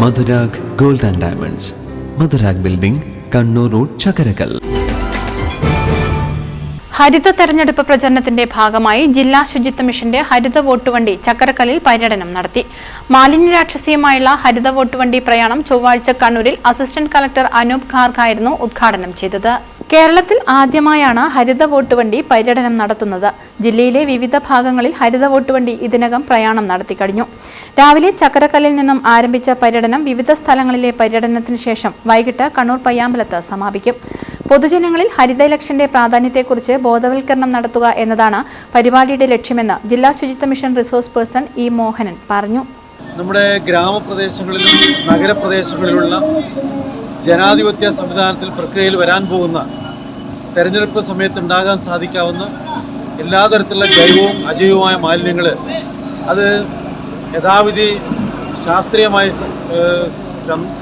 Madhurag gold and diamonds. Madhurag building Kannur road Chakkarakkal ഹരിത തെരഞ്ഞെടുപ്പ് പ്രചരണത്തിന്റെ ഭാഗമായി ജില്ലാ ശുചിത്വ മിഷന്റെ ഹരിത വോട്ടുവണ്ടി ചക്കരക്കല്ലിൽ പര്യടനം നടത്തി. മാലിന്യ രാക്ഷസിയുമായുള്ള ഹരിത വോട്ടുവണ്ടി പ്രയാണം ചൊവ്വാഴ്ച കണ്ണൂരിൽ അസിസ്റ്റന്റ് കളക്ടർ അനൂപ് ഖാർഖായിരുന്നു ഉദ്ഘാടനം ചെയ്തത്. കേരളത്തിൽ ആദ്യമായാണ് ഹരിത വോട്ടുവണ്ടി പര്യടനം നടത്തുന്നത്. ജില്ലയിലെ വിവിധ ഭാഗങ്ങളിൽ ഹരിത വോട്ടുവണ്ടി ഇതിനകം പ്രയാണം നടത്തിക്കഴിഞ്ഞു രാവിലെ ചക്കരക്കല്ലിൽ നിന്നും ആരംഭിച്ച പര്യടനം വിവിധ സ്ഥലങ്ങളിലെ പര്യടനത്തിന് ശേഷം വൈകിട്ട് കണ്ണൂർ പയ്യാമ്പലത്ത് സമാപിക്കും. പൊതുജനങ്ങളിൽ ഹരിത ഇലക്ഷന്റെ പ്രാധാന്യത്തെക്കുറിച്ച് ബോധവൽക്കരണം നടത്തുക എന്നതാണ് പരിപാടിയുടെ ലക്ഷ്യമെന്ന് ജില്ലാ ശുചിത്വ mission resource person E Mohanan പറഞ്ഞു. നമ്മുടെ ഗ്രാമപ്രദേശങ്ങളിലും നഗരപ്രദേശങ്ങളിലുള്ള ജനാധിപത്യ സംവിധാനത്തിൽ പ്രക്രിയയിൽ വരാൻ പോകുന്ന തെരഞ്ഞെടുപ്പ് സമയത്ത് ഉണ്ടാകാൻ സാധിക്കാവുന്ന എല്ലാ തരത്തിലുള്ള ജൈവവും അജൈവവുമായ മാലിന്യങ്ങൾ അത് യഥാവിധി ശാസ്ത്രീയമായി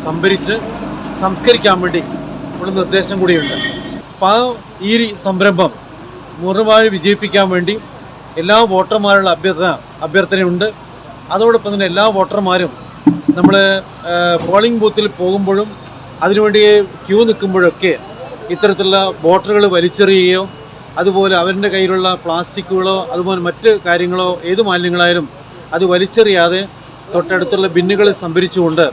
സംഭരിച്ച് സംസ്കരിക്കാൻ വേണ്ടി ഉള്ള നിർദ്ദേശം കൂടിയുണ്ട്. അപ്പോൾ ഈ സംരംഭം മുറിവായി വിജയിപ്പിക്കാൻ വേണ്ടി എല്ലാ വോട്ടർമാരുടെ അഭ്യർത്ഥന അഭ്യർത്ഥനയുണ്ട്. അതോടൊപ്പം തന്നെ എല്ലാ വോട്ടർമാരും നമ്മൾ പോളിംഗ് ബൂത്തിൽ പോകുമ്പോഴും അതിനുവേണ്ടി ക്യൂ നിൽക്കുമ്പോഴൊക്കെ ഇത്തരത്തിലുള്ള ബോട്ടലുകൾ വലിച്ചെറിയുകയോ അതുപോലെ അവരുടെ കയ്യിലുള്ള പ്ലാസ്റ്റിക്കുകളോ അതുപോലെ മറ്റ് കാര്യങ്ങളോ ഏത് മാലിന്യങ്ങളായാലും അത് വലിച്ചെറിയാതെ തൊട്ടടുത്തുള്ള ബിന്നുകളിൽ സംഭരിച്ചുകൊണ്ട്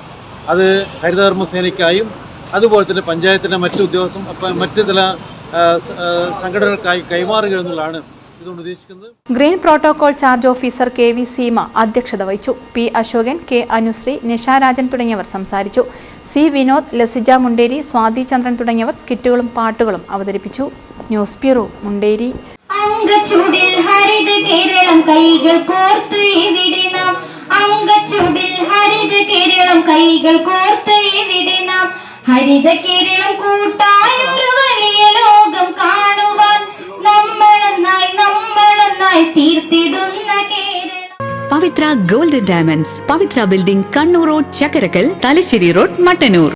അത് ഹരിതകർമ്മസേനയ്ക്കായും അതുപോലെ തന്നെ പഞ്ചായത്തിന്റെ മറ്റു ഉദ്യോഗസ്ഥ മറ്റു ചില സംഘടനകൾക്കായി കൈമാറുക എന്നുള്ളതാണ് ഇതുകൊണ്ട് ഉദ്ദേശിക്കുന്നത് green protocol charge officer K V Seema അധ്യക്ഷത വഹിച്ചു. പി അശോകൻ കെ അനുശ്രീ നിഷാരാജൻ തുടങ്ങിയവർ സംസാരിച്ചു. സി വിനോദ് ലസിജ മുണ്ടേരി സ്വാതി ചന്ദ്രൻ തുടങ്ങിയവർ സ്കിറ്റുകളും പാട്ടുകളും അവതരിപ്പിച്ചു. News bureau Munderi. ഹരിത കേരളം കൈകൾ കോർത്തു ഇവിടെ നാം അങ്കച്ചൂടിൽ ഹരിത കേരളം കൈകൾ കോർത്ത് ഇവിടെ നാം ഹരിത കേരളം നമ്മളൊന്നായി തീർത്തിടുന്ന Keralam Pavithra golden diamonds Pavithra building Kannur road Chakkarakkal Thalassery road Mattannur